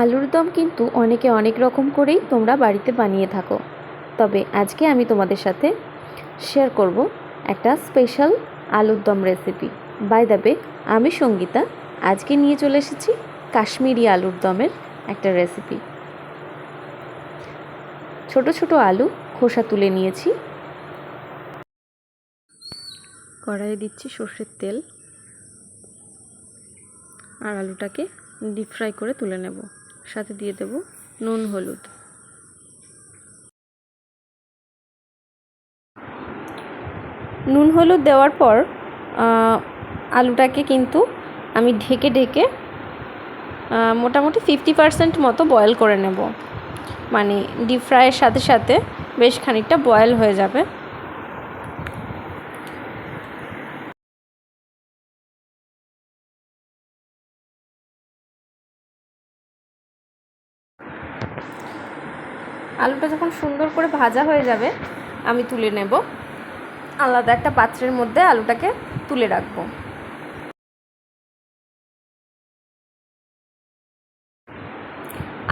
আলুর দম কিন্তু অনেকে অনেক রকম করেই তোমরা বাড়িতে বানিয়ে থাকো। তবে আজকে আমি তোমাদের সাথে শেয়ার করব একটা স্পেশাল আলুর দম রেসিপি বাই দ্য বে আমি সঙ্গীতা, আজকে নিয়ে চলে এসেছি কাশ্মীরি আলুর দমের একটা রেসিপি ছোট ছোট আলু খোসা তুলে নিয়েছি। কড়াইয়ে দিচ্ছি সর্ষের তেল। আর আলুটাকে ডিপ ফ্রাই করে তুলে নেব। সাথে দিয়ে দেব নুন, হলুদ। নুন, হলুদ দেওয়ার পর আলুটাকে কিন্তু আমি ঢেকে ঢেকে মোটামুটি ফিফটি পারসেন্ট মতো বয়েল করে নেব। মানে ডিপ ফ্রাইয়ের সাথে সাথে বেশ খানিকটা বয়েল হয়ে যাবে। আলুটা যখন সুন্দর করে ভাজা হয়ে যাবে, আমি তুলে নেব। আলাদা একটা পাত্রের মধ্যে আলুটাকে তুলে রাখব।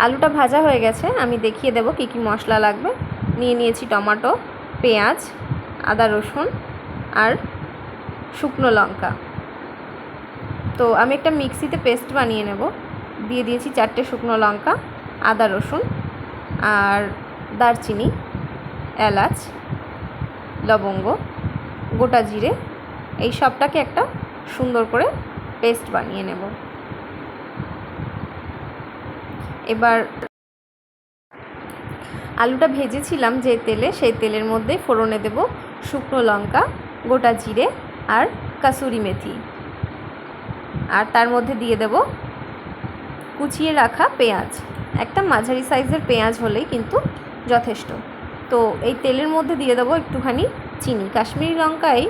আলুটা ভাজা হয়ে গেছে, আমি দেখিয়ে দেব কী কী মশলা লাগবে। নিয়ে নিয়েছি টমেটো, পেঁয়াজ, আদা রসুন আর শুকনো লঙ্কা। তো আমি একটা মিক্সিতে পেস্ট বানিয়ে নেব। দিয়ে দিয়েছি চারটে শুকনো লঙ্কা, আদা রসুন আর দারচিনি, এলাচ, লবঙ্গ, গোটা জিরে, এই সবটাকে একটা সুন্দর করে পেস্ট বানিয়ে নেব। এবার আলুটা ভেজেছিলাম যে তেলে, সেই তেলের মধ্যে ফোড়নে দেব শুকনো লঙ্কা, গোটা জিরে আর কাসুরি মেথি। আর তার মধ্যে দিয়ে দেব কুচিয়ে রাখা পেঁয়াজ। একটা মাঝারি সাইজের পেঁয়াজ হলেই কিন্তু যথেষ্ট। তো এই তেলের মধ্যে দিয়ে দেবো একটুখানি চিনি। কাশ্মীরি লঙ্কায়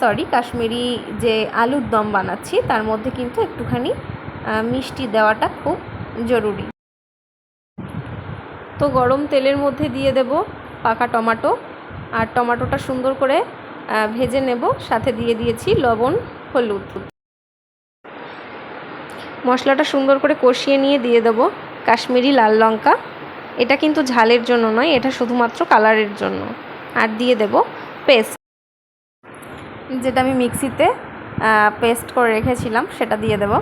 সরি কাশ্মীরি যে আলুর দম বানাচ্ছি, তার মধ্যে কিন্তু একটুখানি মিষ্টি দেওয়াটা খুব জরুরি। তো গরম তেলের মধ্যে দিয়ে দেব পাকা টমাটো। আর টমাটোটা সুন্দর করে ভেজে নেব। সাথে দিয়ে দিয়েছি লবণ, হলুদ। মশলাটা সুন্দর করে কষিয়ে নিয়ে দিয়ে দেবো। কাশ্মীরি লাল লঙ্কা। এটা কিন্তু ঝালের জন্য নয়, এটা শুধুমাত্র কালারের জন্য। আর দিয়ে দেব পেস্ট। যেটা আমি মিক্সিতে পেস্ট করে রেখেছিলাম, সেটা দিয়ে দেব।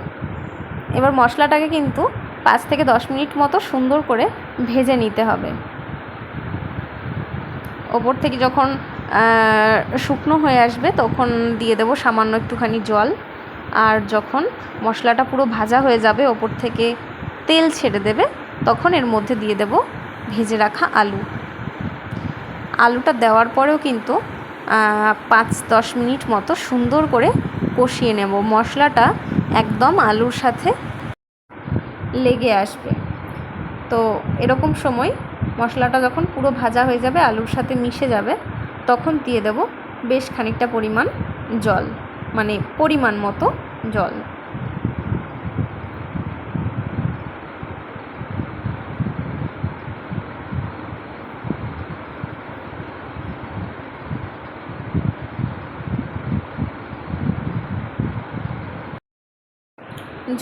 এবার মশলাটাকে কিন্তু পাঁচ থেকে দশ মিনিট মতো সুন্দর করে ভেজে নিতে হবে। ওপর থেকে যখন শুকনো হয়ে আসবে, তখন দিয়ে দেব সামান্য একটুখানি জল। আর যখন মশলাটা পুরো ভাজা হয়ে যাবে, ওপর থেকে তেল ছেড়ে দেবে, তখন এর মধ্যে দিয়ে দেব ভেজে রাখা আলু। আলুটা দেওয়ার পরেও কিন্তু পাঁচ দশ মিনিট মতো সুন্দর করে কষিয়ে নেব। মশলাটা একদম আলুর সাথে লেগে আসবে। তো এরকম সময় মশলাটা যখন পুরো ভাজা হয়ে যাবে, আলুর সাথে মিশে যাবে, তখন দিয়ে দেব বেশ খানিকটা পরিমাণ জল মানে পরিমাণ মতো জল।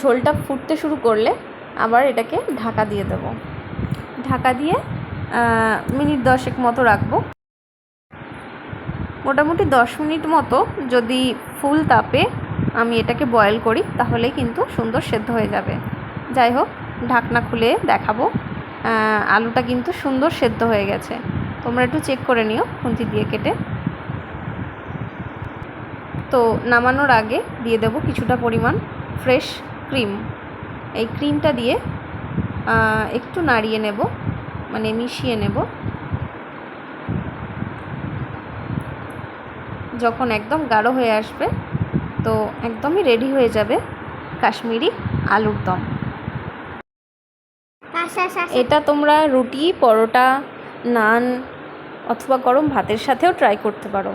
ঝোলটা ফুটতে শুরু করলে আবার এটাকে ঢাকা দিয়ে দেবো। ঢাকা দিয়ে মিনিট দশেক মতো রাখব। মোটামুটি দশ মিনিট মতো যদি ফুল তাপে আমি এটাকে বয়েল করি, তাহলে কিন্তু সুন্দর সেদ্ধ হয়ে যাবে। যাই হোক, ঢাকনা খুলে দেখাবো। আলুটা কিন্তু সুন্দর সেদ্ধ হয়ে গেছে। তোমরা একটু চেক করে নিও, খুন্তি দিয়ে কেটে। তো নামানোর আগে দিয়ে দেবো কিছুটা পরিমাণ ফ্রেশ ক্রিম, এই ক্রিমটা দিয়ে একটু নাড়িয়ে নেব মানে মিশিয়ে নেব। যখন একদম গাঢ় হয়ে আসবে, তো একদমই রেডি হয়ে যাবে কাশ্মীরি আলুর দম। এটা তোমরা রুটি, পরোটা, নান অথবা গরম ভাতের সাথেও ট্রাই করতে পারো।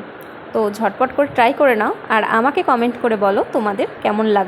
তো ঝটপট করে ট্রাই করে নাও, আর আমাকে কমেন্ট করে বলো তোমাদের কেমন লাগে